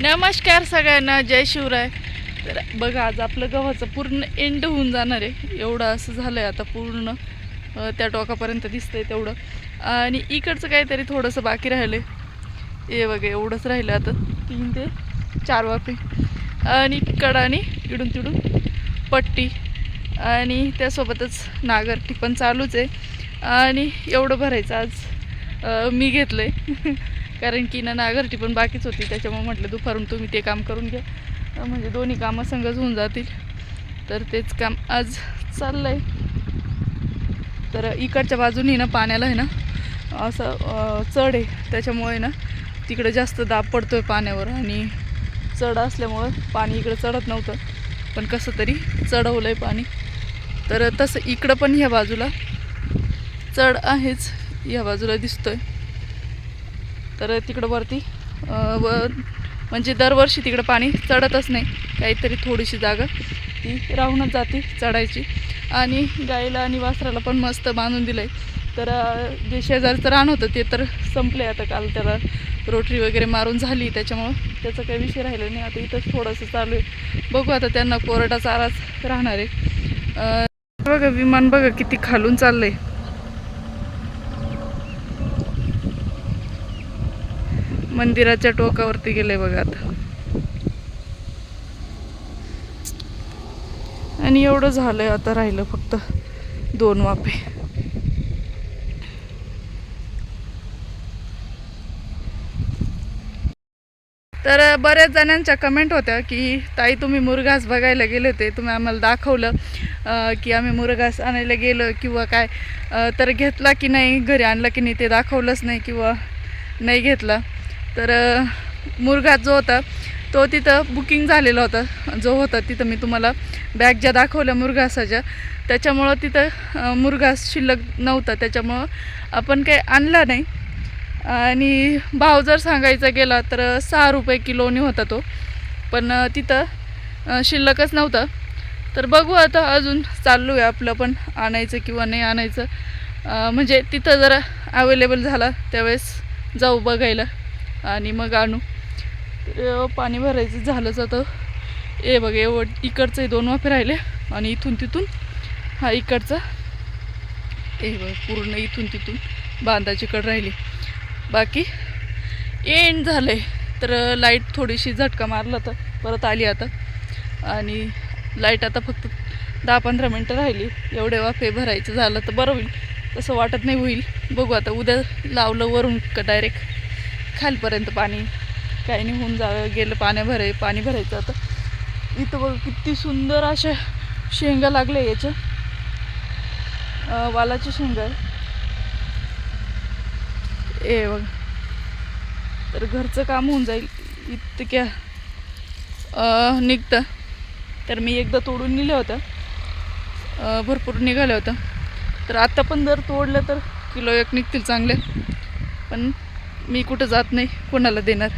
नमस्कार सगळ्यांना जय शिवराय. तर बघा आज आपलं गव्हाचं पूर्ण एंड होऊन जाणार आहे. एवढं असं झालं आहे आता पूर्ण त्या टोकापर्यंत दिसतंय तेवढं. आणि इकडचं काहीतरी थोडंसं बाकी राहिलं आहे हे बघा एवढंच राहिलं आता. तीन ते चार वाफे. आणि कडाने इडून तिडून पट्टी. आणि त्यासोबतच नागरटी पण चालूच आहे. आणि एवढं भरायचं आज मी घेतलं आहे कारण की ना नागरटी पण बाकीच होती त्याच्यामुळे म्हटलं दुपारून तुम्ही ते काम करून घ्या. म्हणजे दोन्ही कामं संगच होऊन जातील. तर तेच काम आज चाललं आहे तर इकडच्या बाजूनी ना पाण्याला आहे ना असं चढ आहे. त्याच्यामुळे ना तिकडं जास्त दाब पडतो आहे पाण्यावर आणि चढ असल्यामुळं पाणी इकडं चढत नव्हतं. पण कसं तरी चढवलं आहे पाणी. तर तसं इकडं पण ह्या बाजूला चढ आहेच ह्या बाजूला दिसतोय. तर तिकडं वरती व म्हणजे दरवर्षी तिकडं पाणी चढतच नाही. काहीतरी थोडीशी जागा ती राहूनच जाते चढायची. आणि गाईला आणि वासराला पण मस्त बांधून दिलं आहे तर जे शेजारचं रान होतं ते तर संपले आता काल. त्याला रोटरी वगैरे मारून झाली त्याच्यामुळं त्याचा काही विषय राहिला नाही. आता इथंच थोडंसं चालू आहे. बघू आता त्यांना कोरडा चाराच राहणार आहे. बघा विमान बघा किती खालून चाललं आहे मंदिराच्या टोकावरती गेले बघा आता. आणि एवढं झालंय आता राहिलं फक्त दोन वाफे. तर बऱ्याच जणांच्या कमेंट होत्या की ताई तुम्ही मुरघास बघायला गेले होते. तुम्ही आम्हाला दाखवलं की आम्ही मुरघास आणायला गेलो किंवा काय. तर घेतला की नाही घरी आणला की नाही ते दाखवलंच नाही किंवा नाही घेतला. तर मुर्गा जो होता तो तिथं बुकिंग झालेला होता. जो होता तिथं मी तुम्हाला बॅग ज्या दाखवल्या मुरघासाच्या त्याच्यामुळं तिथं मुर्गास मुरघास शिल्लक नव्हता. त्याच्यामुळं आपण काही आणला नाही. आणि भाव जर सांगायचा गेला तर सहा रुपये किलोनी होता तो. पण तिथं शिल्लकच नव्हता. तर बघू आता अजून चाललो आहे आपलं पण आणायचं किंवा नाही आणायचं. म्हणजे तिथं जरा अवेलेबल झाला त्यावेळेस जाऊ बघायला. आणि मग आणू. तर पाणी भरायचं झालंच आता. ए बघ एवढ इकडचे दोन वाफे राहिले आणि इथून तिथून हा इकडचा. ए बघ पूर्ण इथून तिथून बांधाचीकड राहिली. बाकी एंड झालं आहे तर लाइट थोडीशी झटका मारला तर परत आली आता. आणि लाइट आता फक्त दहा पंधरा मिनटं राहिली. एवढे वाफे भरायचं झालं तर बरं होईल. तसं वाटत नाही होईल. बघू आता उद्या लावलं वरून का डायरेक्ट खालपर्यंत पाणी. काही नाही होऊन जा गेलं पाण्या भराय पाणी भरायचं आता. इथं बघ किती सुंदर अशा शेंगा लागल्या याच्या. वालाची वालाच्या शेंगा ए बघ. तर घरचं काम होऊन जाईल. इतक्या निघतं. तर मी एकदा तोडून नेलं होतं भरपूर निघालं होतं तर आत्ता पण जर तोडलं तर किलो एक निघतील चांगले. पण मी कुठं जात नाही कोणाला देणार.